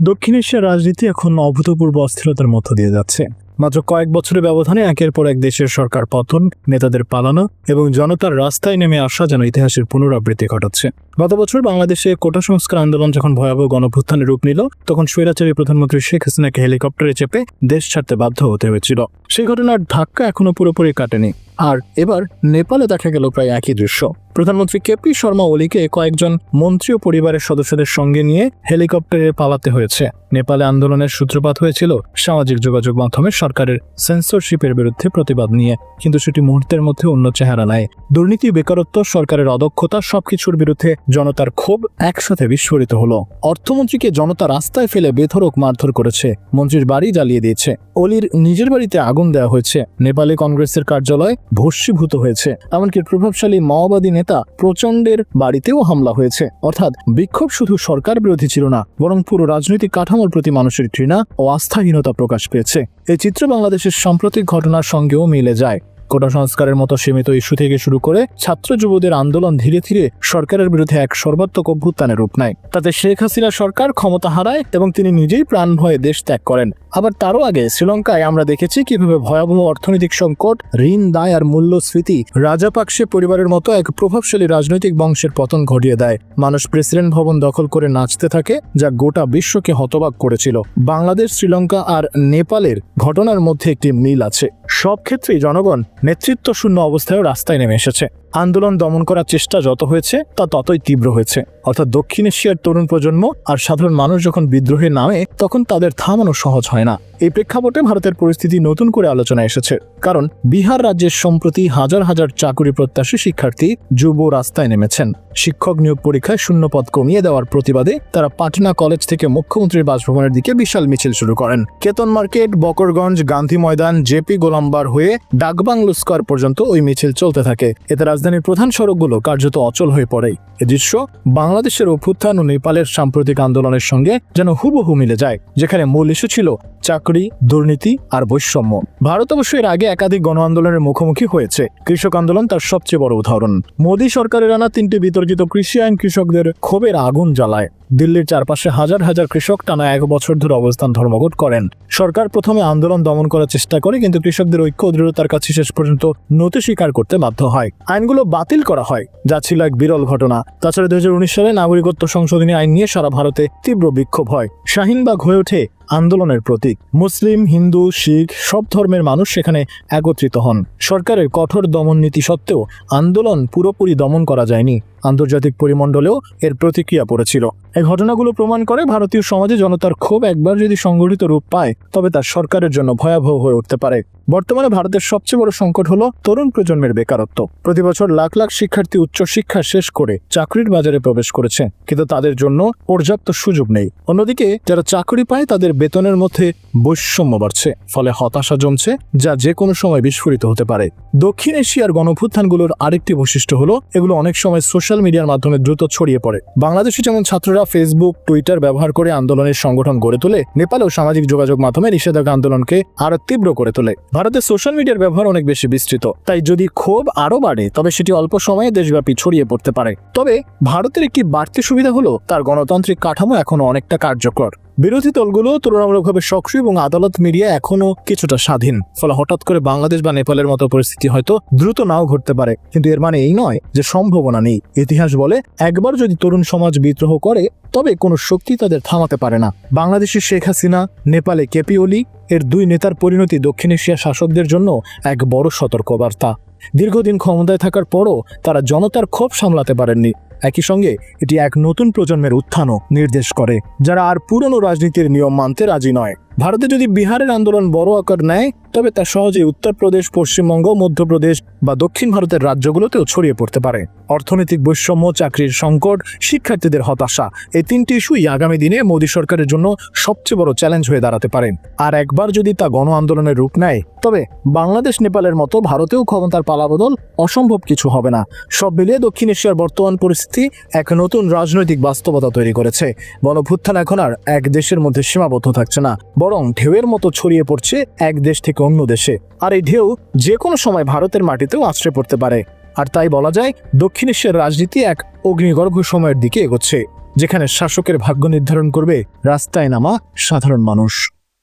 দক্ষিণ এশিয়ার রাজনীতি এখন অভূতপূর্ব অস্থিরতার মধ্য দিয়ে যাচ্ছে। মাত্র কয়েক বছরের ব্যবধানে একের পর এক দেশের সরকার পতন, নেতাদের পালানো এবং জনতার রাস্তায় নেমে আসা যেন ইতিহাসের পুনরাবৃত্তি ঘটাচ্ছে। গত বছর বাংলাদেশে কোটা সংস্কার আন্দোলন যখন ভয়াবহ গণভ্যুত্থানে রূপ নিল, তখন স্বৈরাচারী প্রধানমন্ত্রী শেখ হাসিনাকে হেলিকপ্টারে চেপে দেশ ছাড়তে বাধ্য হতে হয়েছিল। সেই ঘটনার ধাক্কা এখনও পুরোপুরি কাটেনি। আর এবার নেপালে দেখা গেল প্রায় একই দৃশ্য। প্রধানমন্ত্রী কেপি শর্মা ওলিকে কয়েকজন মন্ত্রী ও পরিবারের সদস্যদের সঙ্গে নিয়ে হেলিকপ্টারে পালাতে হয়েছে। নেপালে আন্দোলনের সূত্রপাত হয়েছিল সামাজিক যোগাযোগ মাধ্যমে সরকারের সেন্সরশিপের বিরুদ্ধে প্রতিবাদ নিয়ে, কিন্তু সেটি মুহূর্তের মধ্যে অন্য চেহারা নেয়। দুর্নীতি, বেকারত্ব, সরকারের অদক্ষতা সবকিছুর বিরুদ্ধে জনতার ক্ষোভ একসাথে বিস্ফোরিত হলো। অর্থমন্ত্রীকে জনতা রাস্তায় ফেলে বেধরক মারধর করেছে। মন্ত্রীর বাড়ি জ্বালিয়ে দিয়েছে। অলির নিজের বাড়িতে আগুন দেওয়া হয়েছে। নেপালে কংগ্রেসের কার্যালয় ভস্মীভূত হয়েছে। এমনকি প্রভাবশালী মাওবাদী নেতা প্রচণ্ডের বাড়িতেও হামলা হয়েছে। অর্থাৎ বিক্ষোভ শুধু সরকার বিরোধী ছিল না, বরং পুরো রাজনৈতিক কাঠামোর প্রতি মানুষের ঘৃণা ও আস্থাহীনতা প্রকাশ পেয়েছে। এই চিত্র বাংলাদেশের সাম্প্রতিক ঘটনার সঙ্গেও মিলে যায়। কোটা সংস্কারের মতো সীমিত ইস্যু থেকে শুরু করে ছাত্র যুবদের আন্দোলন ধীরে ধীরে সরকারের বিরুদ্ধে এক সর্বাত্মক অভ্যুত্থানের রূপ নেয়। তাতে শেখ হাসিনা সরকার ক্ষমতা হারায় এবং তিনি নিজেই প্রাণ ভয়ে দেশ ত্যাগ করেন। আবার তারও আগে শ্রীলঙ্কায় আমরা দেখেছি কীভাবে ভয়াবহ অর্থনৈতিক সংকট, ঋণ, দায় আর মূল্যস্ফীতি রাজাপাকসে পরিবারের মতো এক প্রভাবশালী রাজনৈতিক বংশের পতন ঘটিয়ে দেয়। মানুষ প্রেসিডেন্ট ভবন দখল করে নাচতে থাকে, যা গোটা বিশ্বকে হতবাক করেছিল। বাংলাদেশ, শ্রীলঙ্কা আর নেপালের ঘটনার মধ্যে একটি মিল আছে। সব ক্ষেত্রেই জনগণ নেতৃত্ব শূন্য অবস্থায় রাস্তায় নেমে এসেছে। আন্দোলন দমন করার চেষ্টা যত হয়েছে, তা ততই তীব্র হয়েছে। অর্থাৎ দক্ষিণ এশিয়ার তরুণ প্রজন্ম আর সাধারণ মানুষ যখন বিদ্রোহে নামে, তখন তাদের থামানো সহজ হয় না। এই প্রেক্ষাপটে ভারতের পরিস্থিতি নতুন করে আলোচনায় এসেছে। কারণ বিহার রাজ্যের সম্প্রতি হাজার হাজার চাকুরি প্রত্যাশী শিক্ষার্থী যুব রাস্তায় নেমেছেন। শিক্ষক নিয়োগ পরীক্ষায় শূন্যপদ কমিয়ে দেওয়ার প্রতিবাদে তারা পাটনা কলেজ থেকে মুখ্যমন্ত্রীর বাসভবনের দিকে বিশাল মিছিল শুরু করেন। কেতন মার্কেট, বকরগঞ্জ, গান্ধী ময়দান জেপি গোলাম্বার হয়ে ডাকবাংলো স্কোয়ার পর্যন্ত ওই মিছিল চলতে থাকে। এতে রাজধানীর প্রধান সড়কগুলো কার্যত অচল হয়ে পড়ে। এ দৃশ্য বাংলাদেশের অভ্যুত্থান ও নেপালের সাম্প্রতিক আন্দোলনের সঙ্গে যেন হুবহু মিলে যায়, যেখানে মূল ইস্যু ছিল চাকরি, দুর্নীতি আর বৈষম্য। ভারত অবশ্য এর আগে একাধিক গণ আন্দোলনের মুখোমুখি হয়েছে। কৃষক আন্দোলন তার সবচেয়ে বড় উদাহরণ। মোদী সরকারের আনা তিনটি বিতর্কিত কৃষি আইন কৃষকদের ক্ষোভের আগুন জ্বালায়। দিল্লির চারপাশে হাজার হাজার কৃষক টানা এক বছর ধরে অবস্থান ধর্মঘট করেন। সরকার প্রথমে আন্দোলন দমন করার চেষ্টা করে, কিন্তু কৃষকদের ঐক্য দৃঢ়তার কাছে শেষ পর্যন্ত নতি স্বীকার করতে বাধ্য হয়। আইনগুলো বাতিল করা হয়, যা ছিল এক বিরল ঘটনা। তাছাড়া দুই হাজার উনিশ সালে নাগরিকত্ব সংশোধনী আইন নিয়ে সারা ভারতে তীব্র বিক্ষোভ হয়। শাহিনবাগ হয়ে ওঠে আন্দোলনের প্রতীক। মুসলিম, হিন্দু, শিখ, সব ধর্মের মানুষ সেখানে একত্রিত হন। সরকারের কঠোর দমন নীতি সত্ত্বেও আন্দোলন পুরোপুরি দমন করা যায়নি। আন্তর্জাতিক পরিমণ্ডলেও এর প্রতিক্রিয়া পড়েছিল। এই ঘটনাগুলো প্রমাণ করে ভারতীয় সমাজে জনতার ক্ষোভ একবার যদি সংগঠিত রূপ পায়, তবে তা সরকারের জন্য ভয়াবহ হয়ে উঠতে পারে। বর্তমানে ভারতের সবচেয়ে বড় সংকট হলো তরুণ প্রজন্মের বেকারত্ব। প্রতি বছর লাখ লাখ শিক্ষার্থী উচ্চশিক্ষা শেষ করে চাকরির বাজারে প্রবেশ করেছে, কিন্তু তাদের জন্য পর্যাপ্ত সুযোগ নেই। অন্যদিকে, যারা চাকরি পায়, তাদের বেতনের মধ্যে বৈষম্য বাড়ছে, ফলে হতাশা জমছে যা যে কোনো সময় বিস্ফোরিত হতে পারে। দক্ষিণ এশিয়ার গণভ্যুত্থানগুলোর আরেকটি বৈশিষ্ট্য হলো, এগুলো অনেক সময় সোশ্যাল মিডিয়ার মাধ্যমে দ্রুত ছড়িয়ে পড়ে। বাংলাদেশে যেমন ছাত্ররা ফেসবুক, টুইটার ব্যবহার করে আন্দোলনের সংগঠন গড়ে তোলে, নেপালেও সামাজিক যোগাযোগ মাধ্যমে নিষেধাজ্ঞা আন্দোলনকে আরও তীব্র করে তোলে। ভারতে সোশ্যাল মিডিয়ার ব্যবহার অনেক বেশি বিস্তৃত। তাই যদি ক্ষোভ আরও বাড়ে, তবে সেটি অল্প সময়ে দেশব্যাপী ছড়িয়ে পড়তে পারে। তবে ভারতের একটি বাড়তি সুবিধা হলো, তার গণতান্ত্রিক কাঠামো এখনও অনেকটা কার্যকর। বিরোধী দলগুলো তুলনামূলকভাবে সক্রিয় এবং আদালত মিডিয়া এখনও কিছুটা স্বাধীন। ফলে হঠাৎ করে বাংলাদেশ বা নেপালের মতো পরিস্থিতি হয়তো দ্রুত নাও ঘটতে পারে। কিন্তু এর মানে এই নয় যে সম্ভাবনা নেই। ইতিহাস বলে, একবার যদি তরুণ সমাজ বিদ্রোহ করে, তবে কোনো শক্তি তাদের থামাতে পারে না। বাংলাদেশের শেখ হাসিনা, নেপালে কেপি ওলি, এর দুই নেতার পরিণতি দক্ষিণ এশিয়া শাসকদের জন্য এক বড় সতর্কবার্তা। দীর্ঘদিন ক্ষমতায় থাকার পরও তারা জনতার ক্ষোভ সামলাতে পারেননি। একই সঙ্গে এটি এক নতুন প্রজন্মের উত্থানও নির্দেশ করে, যারা আর পুরনো রাজনীতির নিয়ম মানতে রাজি নয়। ভারতে যদি বিহারের আন্দোলন বড় আকার নেয় তবে তা সহজেই উত্তরপ্রদেশ, পশ্চিমবঙ্গ, মধ্যপ্রদেশ বা দক্ষিণ ভারতের রাজ্যগুলোতেও ছড়িয়ে পড়তে পারে। অর্থনৈতিক বৈষম্য, চাকরির সংকট, শিক্ষার্থীদের হতাশা, এই তিনটি ইস্যুই আগামী দিনে মোদী সরকারের জন্য সবচেয়ে বড় চ্যালেঞ্জ হয়ে দাঁড়াতে পারে। আর একবার যদি তা গণ আন্দোলনের রূপ নেয়, তবে বাংলাদেশ, নেপালের মতো ভারতেও ক্ষমতার পালাবদল অসম্ভব কিছু হবে না। সব মিলিয়ে দক্ষিণ এশিয়ার বর্তমান পরিস্থিতি এক নতুন রাজনৈতিক বাস্তবতা তৈরি করেছে। গণভ্যুত্থান এখন আর এক দেশের মধ্যে সীমাবদ্ধ থাকছে না, বরং ঢেউয়ের মতো ছড়িয়ে পড়ছে এক দেশ থেকে অন্য দেশে। আর এই ঢেউ যে কোনো সময় ভারতের মাটিতেও আশ্রয় পড়তে পারে। আর তাই বলা যায়, দক্ষিণ এশিয়ার রাজনীতি এক অগ্নিগর্ভ সময়ের দিকে এগোচ্ছে, যেখানে শাসকের ভাগ্য নির্ধারণ করবে রাস্তায় নামা সাধারণ মানুষ।